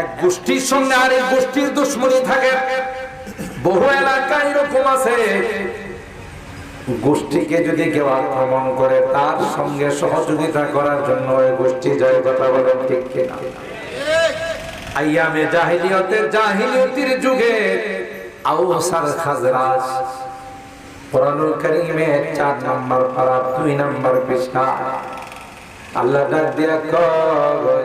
এক গোষ্ঠীর সঙ্গে আরেক গোষ্ঠীর দুশ্মনী থাকে। বহু এলাকায় এরকম আছে। গোষ্ঠীকে যদি কেউ আক্রমণ করে, তার সঙ্গে সহযোগিতা করার জন্য ওই গোষ্ঠী জয় কথা বলেন ঠিক কিনা? আইয়ামে জাহিলিয়তের জাহিলিয়তির যুগে আউসার খাজরাজ কোরআনুল কারীমে 4 নম্বর পারা 2 নম্বর পৃষ্ঠা। আল্লাহ দিয়া কয়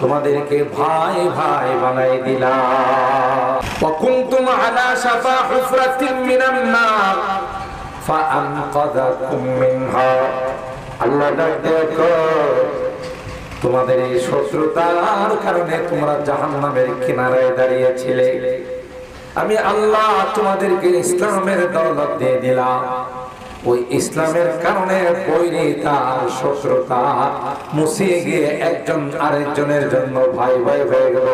তোমাদেরকে ভাই ভাই বানাই দিলাম وكنتم على شفا حفرة من النار فأنقذكم منها আল্লাহ ডাক দেখো তোমাদের এই শত্রুতার কারণে তোমরা জাহান্নামের কিনারায় দাঁড়িয়েছিলে আমি আল্লাহ তোমাদেরকে ইসলামের দৌলত দিয়ে দিলাম ওই ইসলামের কারণে শত্রুতা মুছিয়ে গিয়ে একজন আরেকজনের জন্য ভাই ভাই হয়ে গেল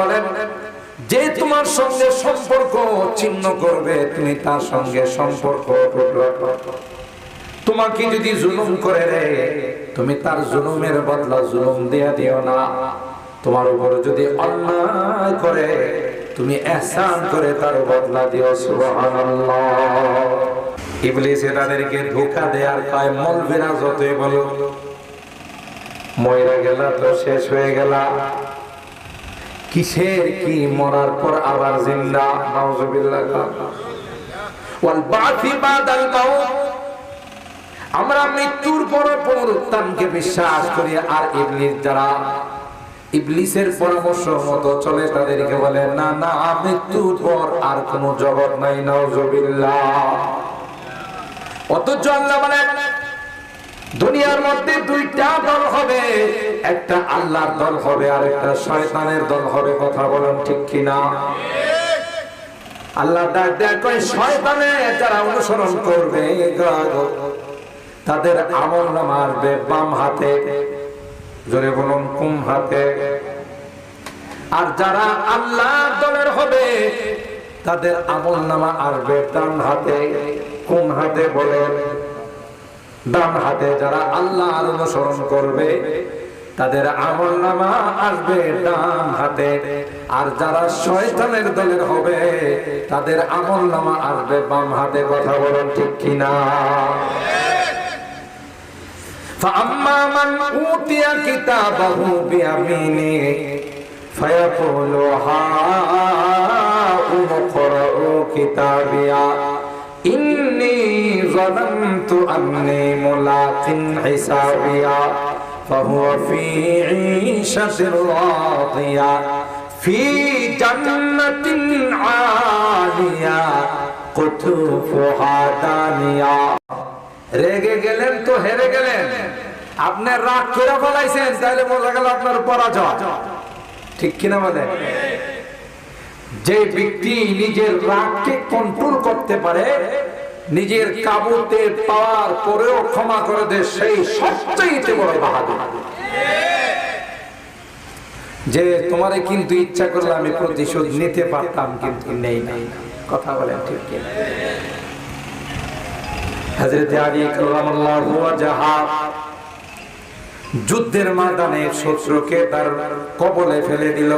বলেন, যে তোমার সঙ্গে সম্পর্ক ছিন্ন করবে, তুমি তার সঙ্গে সম্পর্ক রাখো তোমাকে যদি জুলুম করে রে, তুমি তার জুলুমের বদলা জুলুম দেয়া দিও না। তোমার উপর যদি অন্যায় করে, তুমি এহসান করে তার বদলা দিও ধোঁকা কয় যতই বলো। ময়রা গেলা তো শেষ হয়ে গেলা। কিসের কি মরার পর আবার জিন্দা? নাউজুবিল্লাহ। ওয়াল বাদাল মাউত। আমরা মৃত্যুর পর পুনরুত্থানকে বিশ্বাস করি, আর ইবলিস যারা ইবলিসের পরামর্শ মতো চলে তাদেরকে বলে, না না, মৃত্যুর পর আর কোন জগৎ নাই, নাউজুবিল্লাহ। অথচ আল্লাহ বলেন, দুনিয়ার মধ্যে দুইটা দল হবে, একটা আল্লাহর দল হবে আর একটা শয়তানের দল হবে। কথা বলেন ঠিক কিনা? আল্লাহ ডাক দেয় শয়তানে যারা অনুসরণ করবে তাদের আমল নামা আসবে বাম হাতে, জোরে বলুন, কুম হাতে। আর যারা আল্লাহ দলের হবে, তাদের আমল নামা আসবে ডান হাতে কোন হাতে বলেন ডান হাতে যারা আল্লাহ অনুসরণ করবে, তাদের আমল নামা আসবে ডান হাতে। আর যারা শয়তানের দলের হবে, তাদের আমল নামা আসবে বাম হাতে। কথা বলেন ঠিক কিনা? فأما من أوتي كتابه بيمينه فيقول هاؤم اقرءوا كتابيا إني ظننت أني ملاق حسابيا فهو في عيشة راضية في جنة عالية قطوفها دانية রেগে গেলেন তো হেরে গেলেন। আপনি রাগ করে ফলাইছেন তাহলে বোঝা গেল আপনার পরাজয়। ঠিক কিনা বলে? যে ব্যক্তি নিজের রাগকে কন্ট্রোল করতে পারে, নিজের কাবুতে পাওয়ার পরেও ক্ষমা করে দেয়, সেই সবচেয়ে বড় বাহাদুর। যে তোমারে কিন্তু ইচ্ছা করলে আমি প্রতিশোধ নিতে পারতাম, কিন্তু নেই নাই কথা বলেন ঠিক কিনা? হযরত আলী কাল্লামাল্লাহু ওয়াজহা যুদ্ধের ময়দানে শত্রুকে তার কবলে ফেলে দিল।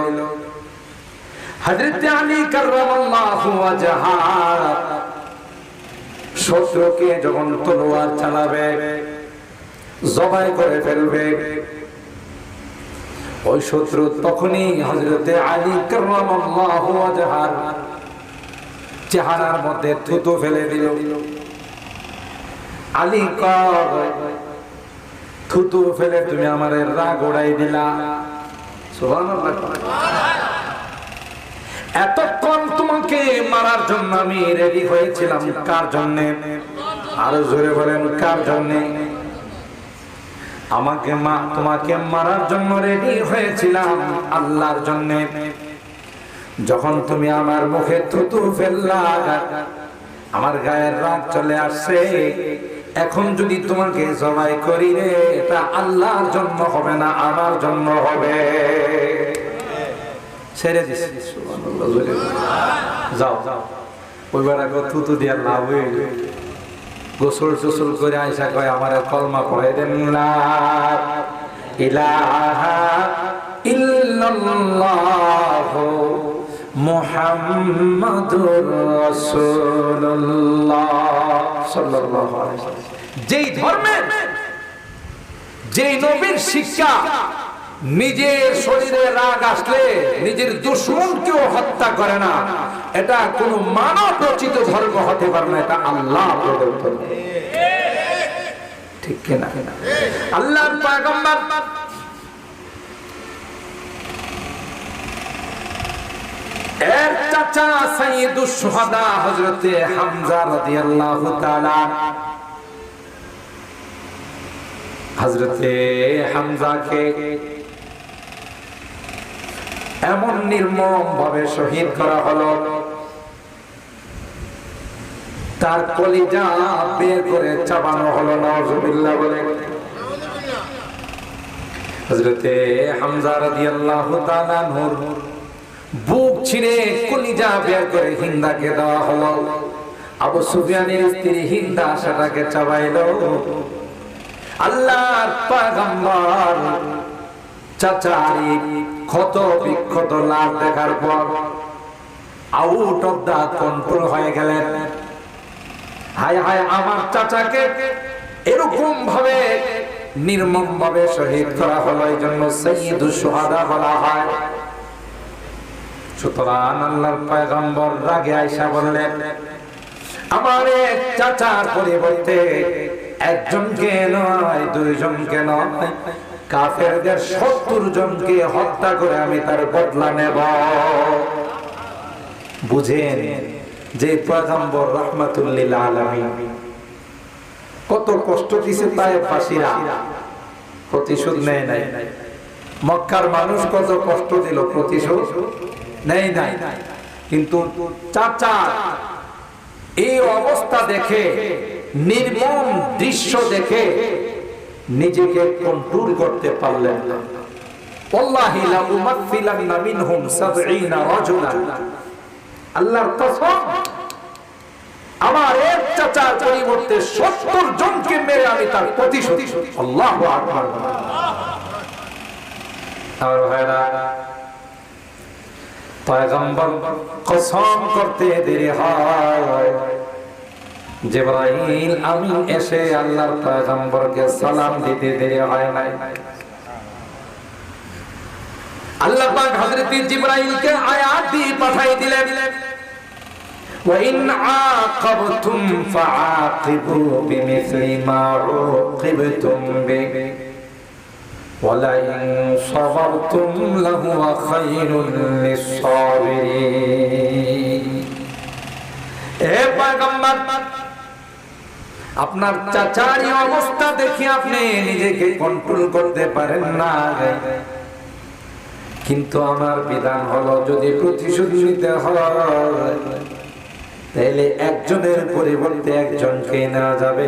হযরত আলী কাল্লামাল্লাহু ওয়াজহা শত্রুকে যখন তলোয়ার চালাবে, জবাই করে ফেলবে, ওই শত্রু তখনই হযরতে আলী কাল্লামাল্লাহু ওয়াজহার চেহারার মধ্যে থুতু ফেলে দিল। আলী থুতু ফেলে তুমি আমার রাগ ওড়াই দিলা। এতক্ষণ তোমাকে মারার জন্য আমি রেডি হয়েছিলাম। কার জন্য? আরও জোরে বলেন, কার জন্য? আমাকে মা, তোমাকে মারার জন্য রেডি হয়েছিলাম আল্লাহর জন্য। যখন তুমি আমার মুখে থুতু ফেললা, আমার গায়ের রাগ চলে আসছে। এখন যদি তোমাকে জবাই করি রে এটা আল্লাহর জন্য হবে না, আমার জন্য হবে। ছেড়ে দিস যাও যাও। ওই বেড়া থুতু দিয়ে লাভ হয়ে গোসল টোসল করে আইসা কয়, আমার কলমা পড়ে দেন না। ইলাহা ইল্লাল্লাহ মুহাম্মাদুর রাসূলুল্লাহ যেই ধর্মের যেই নবীর শিক্ষা, নিজের শরীরে রাগ আসলে নিজের দুশ্মনকেও হত্যা করে না। এটা কোন মানব রচিত ধর্ম হতে পারে না, এটা আল্লাহ প্রদত্ত। ঠিক কিনা? আল্লাহর পয়গম্বর এর চাচা সাইয়্যিদুশ শুহাদা হযরতে হামজা রাদিয়াল্লাহু তাআলা। হযরতে হামজাকে এমন নির্মম ভাবে শহীদ করা হলো। তার কলিজা বের করে চাবানো হলো নওয়াজুবিল্লাহ বলে। হযরতে হামজা রাদিয়াল্লাহু তাআলা নূর বুক ছিঁড়ে কলিজা বের করে হিন্দাকে দেওয়া হলো। আবু সুফিয়ানের স্ত্রী হিন্দা সেটাকে চাবাইলো। আল্লাহর পয়গম্বর চাচারি ক্ষত বিক্ষত লাভ দেখার পর আউট অফ দা কন্ট্রোল হয়ে গেলেন। হায় হায়, আমার চাচাকে এরকম ভাবে নির্মম ভাবে শহীদ করা হলো এই জন্য সৈয়দ সোহাদা বলা হয়। সুতরাং আল্লাহর পয়গম্বর রাগে আয়সা বললেন, আমার চাচার পরিবর্তে একজনকে নয়, দুইজনকে নয়, কাফেরদের সত্তর জনকে হত্যা করে আমি তার বদলা নেব। বুঝেন যে পয়গম্বর রহমাতুল্লিল আলমী কত কষ্ট দিছে তাই ফাঁসিরা প্রতিশোধ নেয় নাই। মক্কার মানুষ কত কষ্ট দিল প্রতিশোধ? নেই নাই। কিন্তু চাচা, এই অবস্থা দেখে, নির্মম দৃশ্য দেখে নিজেকে কন্ট্রোল করতে পারলেন না। ওয়াল্লাহি লা উমাথিলান্না মিনহুম 70 রাজুলান। আল্লাহর কসম, আমার চাচার পরিবর্তে 70 জনকে মেরে আমি তার প্রতিশোধ আল্লাহু আকবার। আর ভাইরা পয়গম্বর কসম করতে দেরি হয় জিবরাইল আমি এসে আল্লাহর পয়গম্বরকে সালাম দিতে দেরি হয় নাই আল্লাহ পাক হযরত জিবরাইলকে আয়াত দিয়ে পাঠিয়ে দিলেন وإن عاقبتم فعاقبوا بمثل ما عوقبتم به ولئن صبرتم لهو خير للصابرين এ পয়গম্বর আপনার চাচারি অবস্থা দেখে আপনি নিজেকে কন্ট্রোল করতে পারেন না কিন্তু আমার বিধান হলো যদি প্রতিশোধ নিতে হয় তাহলে একজনের পরিবর্তে একজনকে নেওয়া যাবে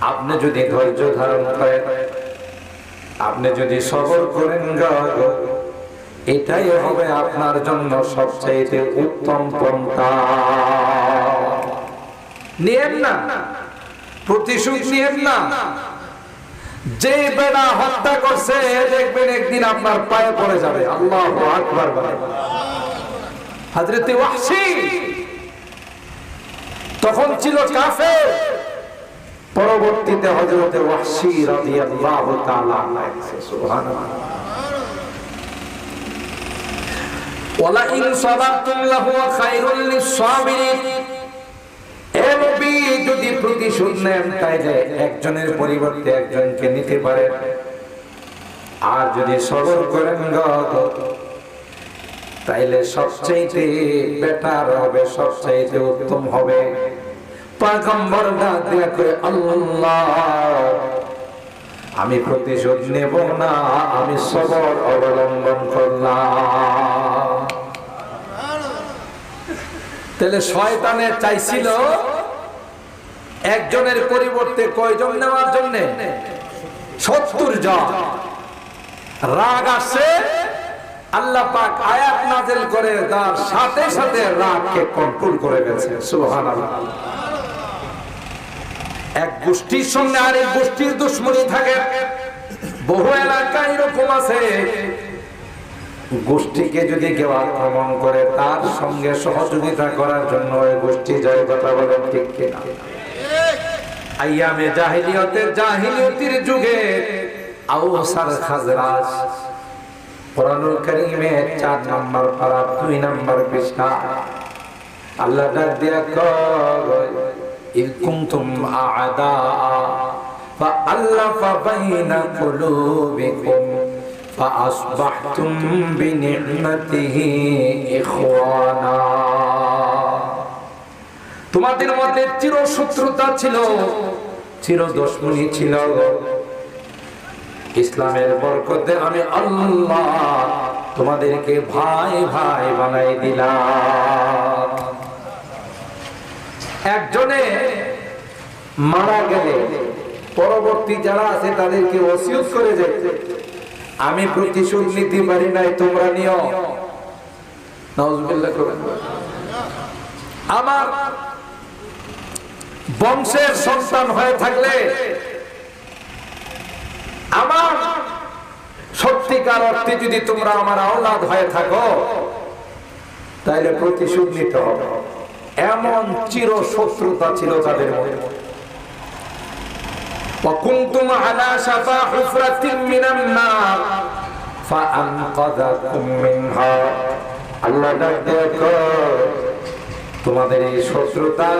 আপনি যদি ধৈর্য ধারণ করেন, আপনি যদি সবর করেন এটাই হবে আপনার জন্য সবচাইতে উত্তম পন্থা। নিয়েন না, প্রতিশোধ নিয়েন না। যে বেড়া হত্যা করছে, দেখবেন একদিন আপনার পায়ে পড়ে যাবে। আল্লাহ আকবার হজরতে তখন ছিল কাফে পরবর্তীতে হজরতে ওয়াহশি রাদিয়াল্লাহু তাআলা সুবহানাল্লাহ। লাহু খায়রুল যদি প্রতিশোধ নেন একজনের পরিবর্তে একজনকে নিতে পারেন। আর যদি সবর করেন তাইলে সবচাইতে বেটার হবে, সবচাইতে উত্তম হবে। আমি প্রতিশোধ নেব না, আমি সবর অবলম্বন করলাম। তাহলে শয়তানে চাইছিল একজনের পরিবর্তে কয়জন নেওয়ার জন্য? সত্তর জন। রাগ আসছে, আল্লাহ পাক আয়াত নাজিল করে তার সাথে সাথে রাগকে কন্ট্রোল করে গেছে, সুবহানাল্লাহ। এক গোষ্ঠীর সঙ্গে আরেক গোষ্ঠীর দুশ্মনী থাকে। বহু এলাকায় এরকম আছে। গোষ্ঠীকে যদি কেউ আক্রমণ করে, তার সঙ্গে সহযোগিতা করার জন্য ওই গোষ্ঠী জয় কথা বলেন ঠিক কিনা? আইয়ামে জাহিলিয়তের জাহিলিয়তির যুগে আউসার খাজরাজ কোরআনুল কারীমে 4 নম্বর পারা 2 নম্বর পৃষ্ঠা। আল্লাহ দিয়া কয় ইদ কুনতুম আ'দা فألف بين قلوبكم فأصبحتم بنعمته إخوانا তোমাদের মধ্যে চির শত্রুতা ছিল চির দুশ্মনী ছিল ইসলামের বরকতে আমি আল্লাহ তোমাদেরকে ভাই ভাই বানাই দিলাম একজনে মারা গেলে, পরবর্তী যারা আছে তাদেরকে ওসিয়ত করে যেতে আমি প্রতিশোধ নিতে পারি নাই, তোমরা নিও। আমার বংশের সন্তান হয়ে থাকলে, আমার সত্যিকার অর্থে যদি তোমরা আমার আওলাদ হয়ে থাকো, তাহলে প্রতিশোধ নিতে হবে। এমন চির শত্রুতা ছিল তাদের মধ্যে وكنتم على شفا حفرة من النار فأنقذكم منها আল্লাহ ডাক দেখো তোমাদের এই শত্রুতার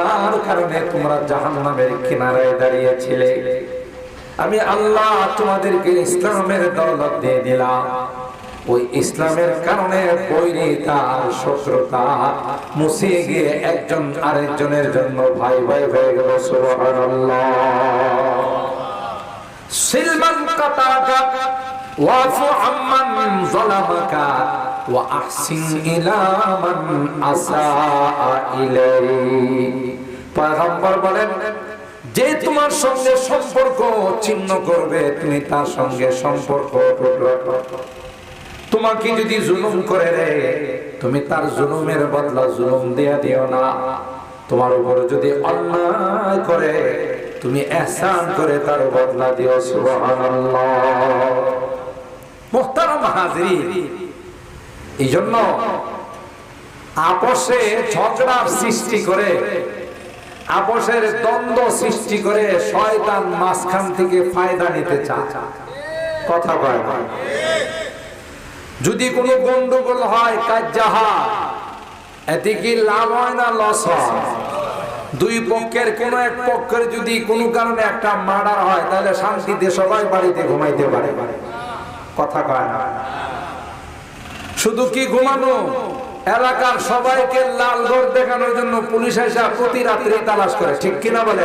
কারণে তোমরা জাহান্নামের কিনারায় দাঁড়িয়েছিলে আমি আল্লাহ তোমাদেরকে ইসলামের দৌলত দিয়ে দিলাম ওই ইসলামের কারণে বৈরী তার শত্রুতা মুছিয়ে গিয়ে একজন আরেকজনের জন্য ভাই ভাই হয়ে গেল যে তোমার সঙ্গে সম্পর্ক ছিন্ন করবে, তুমি তার সঙ্গে সম্পর্ক তোমাকে যদি জুলুম করে রে, তুমি তার জুলুমের বদলা জুলুম দেয়া দিও না। তোমার উপর যদি অন্যায় করে, তুমি এহসান করে তার বদলা দিও এই জন্য আপসে সৃষ্টি করে আপসের দ্বন্দ্ব সৃষ্টি করে শয়তান মাঝখান থেকে ফায়দা নিতে চায়। কথা কয় যদি কোনো গন্ডগোল হয় কাজ এতে কি লাভ হয় না লস হয়? দুই পক্ষের কোন এক পক্ষের যদি কোনো কারণে একটা মার্ডার হয়, তাহলে শান্তিতে সবাই বাড়িতে ঘুমাইতে পারে। কথা কয় না। শুধু কি ঘুমানো? এলাকার সবাইকে লাল ঘর দেখানোর জন্য পুলিশ এসে প্রতি রাত্রে তালাশ করে, ঠিক কিনা বলে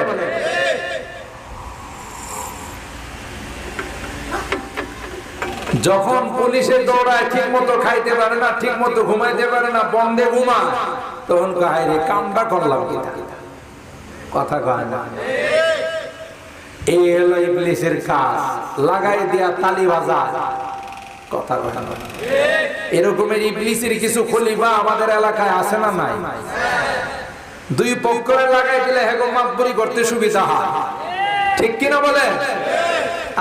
যখন পুলিশে দৌড়ায় ঠিক মতো খাইতে পারে না ঠিক মতো ঘুমাইতে পারে না বন্ধে ঘুমা তখন কাহিনী রে কামটা করলাম কথা কয় না। কাজ, লাগাই দিয়া কথা না। এরকমের কিছু আমাদের এলাকায় আছে না নাই? দুই লাগাই দিলে হেগো করতে ঠিক কিনা বলে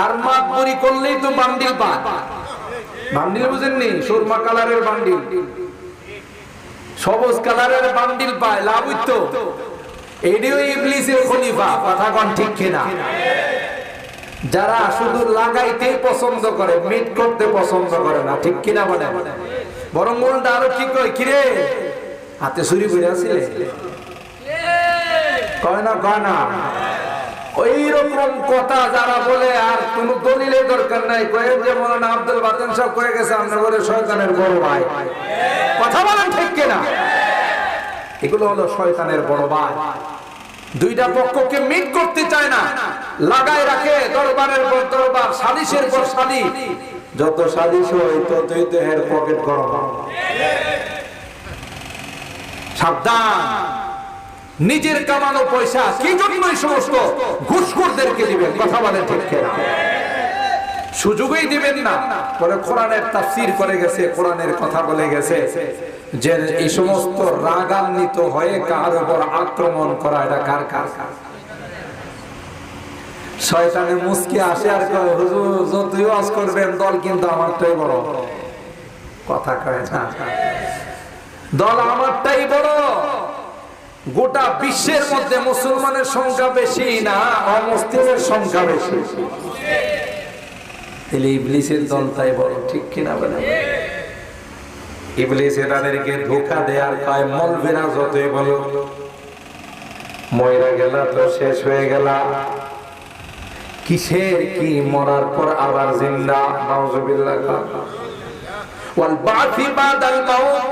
আর মাতবরি করলেই তো বান্ডিল পায়। বান্ডিল বুঝেননি? সুরমা কালারের বান্ডিল। সবুজ কালারের বান্ডিল পায়, লাভ কিনা? যারা শুধু পছন্দ করে মিট করতে পছন্দ করে না, ঠিক কিনা বলে বরং উল্টা আরও ঠিক করে কিরে? হাতে ছুরি করে আসলে কয় না কয় না? ওই রকম কথা যারা কোন দলিলের দরকার নাই। কয়ে যে মৌলানা আব্দুল বাতেন সব করে গেছে বলে শয়তানের বড় ভাই। কথা বলেন ঠিক কিনা? এগুলো হলো শয়তানের বড় ভাই। দুইটা পক্ষকে মিট করতে চায় না। লাগায় রাখে দরবারের পর দরবার, সালিশের পর সালিশ যত সালিশ হয়, ততই দেহের পকেট গরম। সাবধান। নিজের কামানো পয়সা, কি জন্য এই সমস্ত ঘুষখোরদেরকে দিবেন? কথা বলেন ঠিক কিনা? সুযোগই দিবেন না। পরে কোরআনের তাফসীর করে গেছে, কোরআনের কথা বলে গেছে। যে এই সমস্ত রাগান্বিত হয়ে কার উপর আক্রমণ করা, এটা কার কার? কার শয়তানের মুসকি আসে আর কয় হুজুর যতই ওয়াজ করবেন, দল কিন্তু আমারটাই বড়। কথা কয় না। দল আমারটাই বড়। গোটা বিশ্বের মধ্যে মুসলমানের সংখ্যা বেশি না, অমুসলিমের সংখ্যা বেশি। তাহলে ইবলিসের দল তাই ঠিক কিনা বলে? ইবলিস ধোকা কয় যতই বলো। ময়রা তো শেষ হয়ে কিসের কি মরার পর আবার জিন্দা? নাউজুবিল্লাহ। ওয়াল বাদাল মাউত।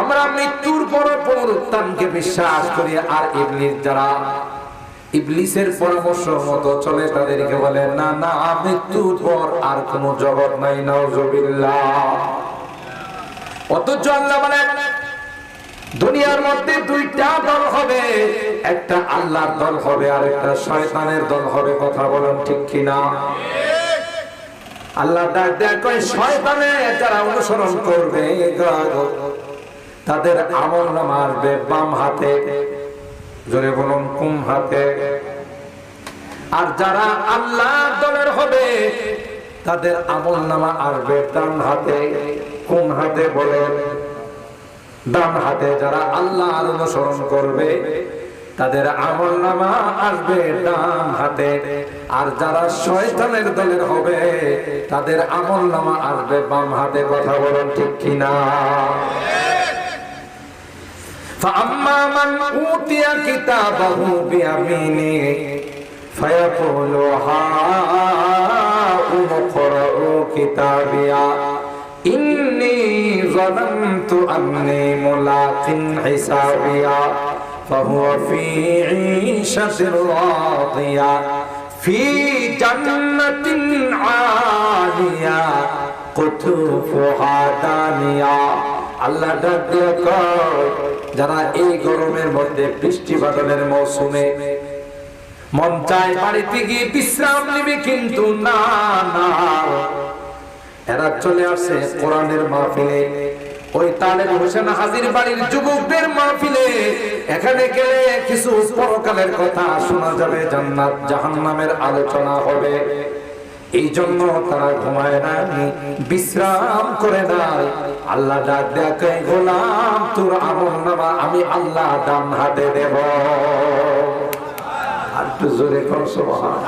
আমরা মৃত্যুর পর পুনরুত্থানকে বিশ্বাস করি, আর ইবলিস যারা ইবলিসের পরামর্শ মতো চলে তাদেরকে বলে, না না মৃত্যুর পর আর কোন জগৎ নাই, নাউজুবিল্লাহ। অথচ আল্লাহ বলেন দুনিয়ার মধ্যে দুইটা দল হবে, একটা আল্লাহর দল হবে আর একটা শয়তানের দল হবে, কথা বলেন ঠিক কিনা? আল্লাহ ডাক দেয় কয়, শয়তানে যারা অনুসরণ করবে তাদের আমল নামা বাম হাতে জোরে বলুন, কুম হাতে। আর যারা আল্লাহ দলের হবে, তাদের আমল নামা আসবে ডান হাতে। কোন হাতে বলেন ডান হাতে যারা আল্লাহ অনুসরণ করবে, তাদের আমল নামা আসবে ডান হাতে। আর যারা শয়তানের দলের হবে, তাদের আমল নামা আসবে বাম হাতে। কথা বলেন ঠিক কিনা? فأما من أوتي كتابه بيمينه فيقول هاؤم اقرءوا كتابيا إني ظننت أني ملاق حسابيا فهو في عيشة راضية في جنة عالية قطوفها دانية আল্লাহ ডাক দিয়ে কয়, যারা এই গরমের মধ্যে বৃষ্টি বাদলের মৌসুমে মন চায় বাড়িতে গিয়ে বিশ্রাম নেবে, কিন্তু না না। এরা চলে আসে কোরআনের মাহফিলে। ওই তালেব হোসেন হাজির বাড়ির যুবকদের মাহফিলে। এখানে গেলে কিছু পরকালের কথা শোনা যাবে, জান্নাত, জাহান্নামের আলোচনা হবে। এই জন্য তারা ঘুমায় না, বিশ্রাম করে নাই আল্লাহ ডাক দেখে গোলাম, তোর আমল নামা আমি আল্লাহ ডান হাতে দেব। আর একটু জোরে কর সুবহান